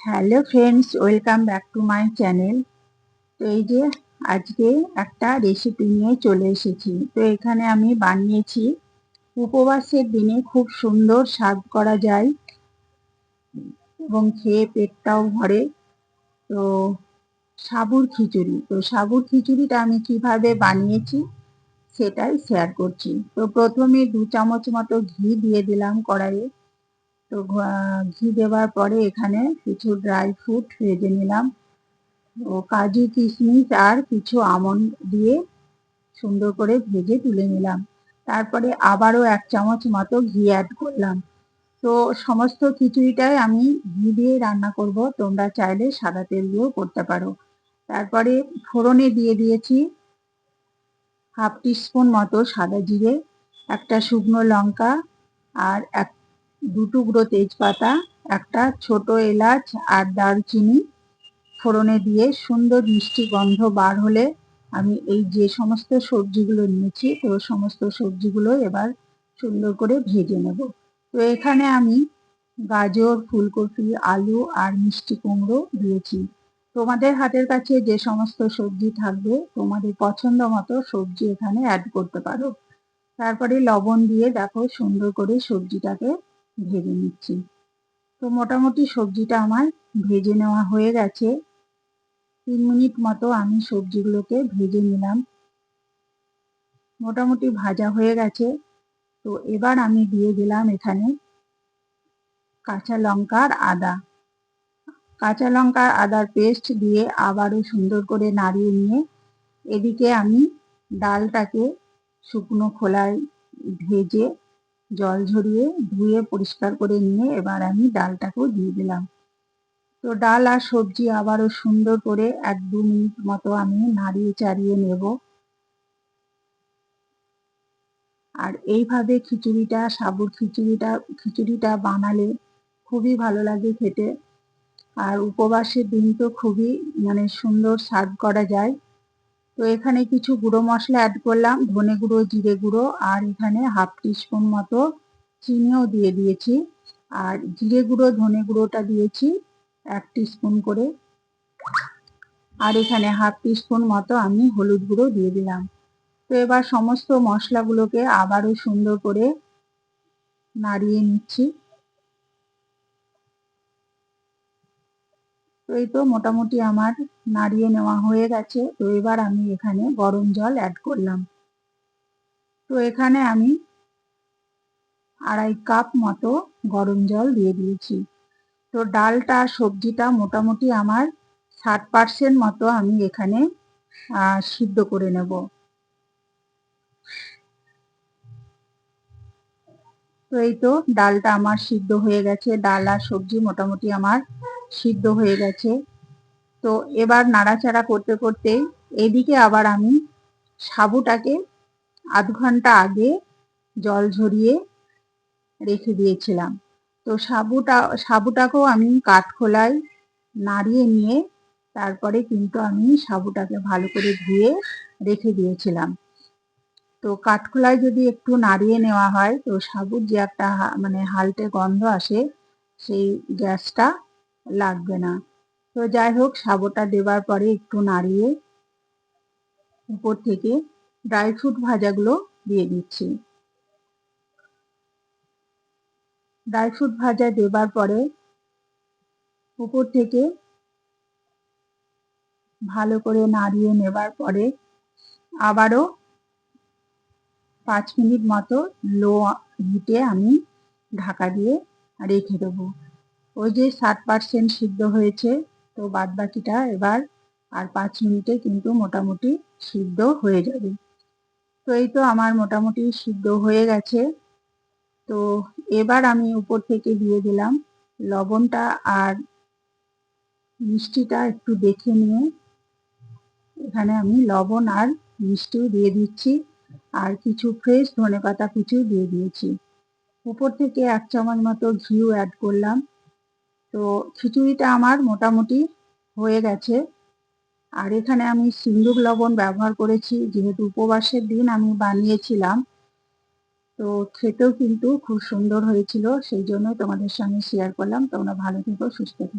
Hello friends, welcome back to my channel. তো এই যে আজকে একটা রেসিপি নিয়ে চলে এসেছি। তো এখানে আমি বানিয়েছি উপবাসের দিনে খুব সুন্দর স্বাদ করা যায় এবং খেয়ে পেটটাও ভরে। তো সাবুর খিচুড়ি, তো সাবুর খিচুড়িটা আমি কীভাবে বানিয়েছি সেটাই শেয়ার করছি। তো প্রথমে দু চামচ মতো ঘি দিয়ে দিলাম কড়াইয়ে। তো ঘি দেওয়ার পরে এখানে কিছু ড্রাই ফ্রুট ভেজে নিলাম। ও কাজু, কিশমিশ আর কিছু আমন্ড দিয়ে সুন্দর করে ভেজে তুলে নিলাম। তারপরে আবারও এক চামচ মতো ঘি অ্যাড করলাম। তো সমস্ত খিচুড়িটাই আমি ঘি দিয়ে রান্না করব। তোমরা চাইলে সাদা তেল দিয়েও করতে পারো। তারপরে ফোড়নে দিয়ে দিয়েছি হাফ টিস্পুন মতো সাদা জিরে, একটা শুকনো লঙ্কা আর এক দু টুকরো তেজপাতা, একটা ছোট এলাচ আর দারচিনি ফোড়নে দিয়ে সুন্দর মিষ্টি গন্ধ বার হলে আমি এই যে সমস্ত সবজিগুলো নিয়েছি, তো সমস্ত সবজিগুলো এবার সুন্দর করে ভেজে নেব। তো এখানে আমি গাজর, ফুলকপি, আলু আর মিষ্টি কুমড়ো দিয়েছি। তোমাদের হাতের কাছে যে সমস্ত সবজি থাকবে, তোমাদের পছন্দ মতো সবজি এখানে অ্যাড করতে পারো। তারপরে লবণ দিয়ে দেখো সুন্দর করে সবজিটাকে ভেজে নিচ্ছি। তো মোটামুটি সবজিটা আমার ভেজে নেওয়া হয়ে গেছে। তিন মিনিট মতো আমি সবজিগুলোকে ভেজে নিলাম। মোটামুটি ভাজা হয়ে গেছে। তো এবার আমি দিয়ে দিলাম এখানে কাঁচা লঙ্কার আদা। কাঁচা লঙ্কার আদার পেস্ট দিয়ে আবারও সুন্দর করে নাড়িয়ে নিয়ে এদিকে আমি ডালটাকে শুকনো খোলায় ভেজে জল ঝরিয়ে ধুয়ে পরিষ্কার করে নিয়ে এবার আমি ডালটাকেও দিয়ে দিলাম। তো ডাল আর সবজি আবারও সুন্দর করে এক দু মিনিট মতো আমি নাড়িয়ে চাড়িয়ে নেব। আর এইভাবে খিচুড়িটা, সাবুর খিচুড়িটা খিচুড়িটা বানালে খুবই ভালো লাগে খেতে। আর উপবাসের দিন তো খুবই মানে সুন্দর স্বাদ করা যায়। তো এখানে কিছু গুঁড়ো মশলা অ্যাড করলাম, ধনে গুঁড়ো, জিরে গুঁড়ো, আর এখানে হাফ টিস্পুন মতো চিনিও দিয়ে দিয়েছি। আর জিরে গুঁড়ো, ধনে গুঁড়োটা দিয়েছি এক টিস্পুন করে। আর এখানে হাফ টিস্পুন মতো আমি হলুদ গুঁড়ো দিয়ে দিলাম। তো এবার সমস্ত মশলাগুলোকে আবারও সুন্দর করে নাড়িয়ে নিচ্ছি। তো এই তো মোটামুটি আমার নাড়িয়ে নেওয়া হয়ে গেছে, তো এবার আমি এখানে গরম জল অ্যাড করলাম। তো এখানে আমি আড়াই কাপ মতো গরম জল দিয়ে দিয়েছি। তো ডালটা, সবজিটা মোটামুটি আমার ষাট পার্সেন্ট মতো আমি এখানে সিদ্ধ করে নেব। তো এই তো ডালটা আমার সিদ্ধ হয়ে গেছে। ডাল আর সবজি মোটামুটি আমার সিদ্ধ হয়ে গেছে। তো এবার নাড়াচাড়া করতে করতে এদিকে আবার আমি সাবুটাকে আধ ঘণ্টা আগে জল ঝরিয়ে রেখে দিয়েছিলাম। তো সাবুটা, সাবুটাকেও আমি কাঠখোলায় নাড়িয়ে নিয়ে তারপরে কিন্তু আমি সাবুটাকে ভালো করে ধুয়ে রেখে দিয়েছিলাম। তো কাঠখোলায় যদি একটু নাড়িয়ে নেওয়া হয়, তো সাবুর যে একটা মানে হালটে গন্ধ আসে, সেই গ্যাসটা লাগবে না। তো যাই হোক সাবুটা দেওয়ার পরে একটু নাড়িয়ে উপর থেকে ড্রাই ফ্রুট ভাজাগুলো দিয়ে দিচ্ছি। ড্রাই ফ্রুট ভাজা দেবার পরে উপর থেকে ভালো করে নাড়িয়ে নেবার পরে আবারও পাঁচ মিনিট মতো লো হিটে আমি ঢাকা দিয়ে রেখে দেবো। ওই যে ষাট পার্সেন্ট সিদ্ধ হয়েছে তো বাদ বাকিটা এবার আর পাঁচ মিনিটে কিন্তু মোটামুটি সিদ্ধ হয়ে যাবে। তো এই তো আমার মোটামুটি সিদ্ধ হয়ে গেছে। তো এবার আমি উপর থেকে দিয়ে দিলাম লবণটা আর মিষ্টিটা একটু দেখে নিয়ে এখানে আমি লবণ আর মিষ্টিও দিয়ে দিচ্ছি আর কিছু ফ্রেশ ধনে পাতা কুচু দিয়ে দিয়েছি। উপর থেকে এক চামচ মতো ঘিও অ্যাড করলাম। তো খিচুড়িটা আমার মোটামুটি হয়ে গেছে। আর এখানে আমি সিন্দুক লবণ ব্যবহার করেছি, যেহেতু উপবাসের দিন আমি বানিয়েছিলাম। তো খেতেও কিন্তু খুব সুন্দর হয়েছিল, সেই জন্য তোমাদের সঙ্গে শেয়ার করলাম। তোমরা ভালো থেকো, সুস্থ থেকো।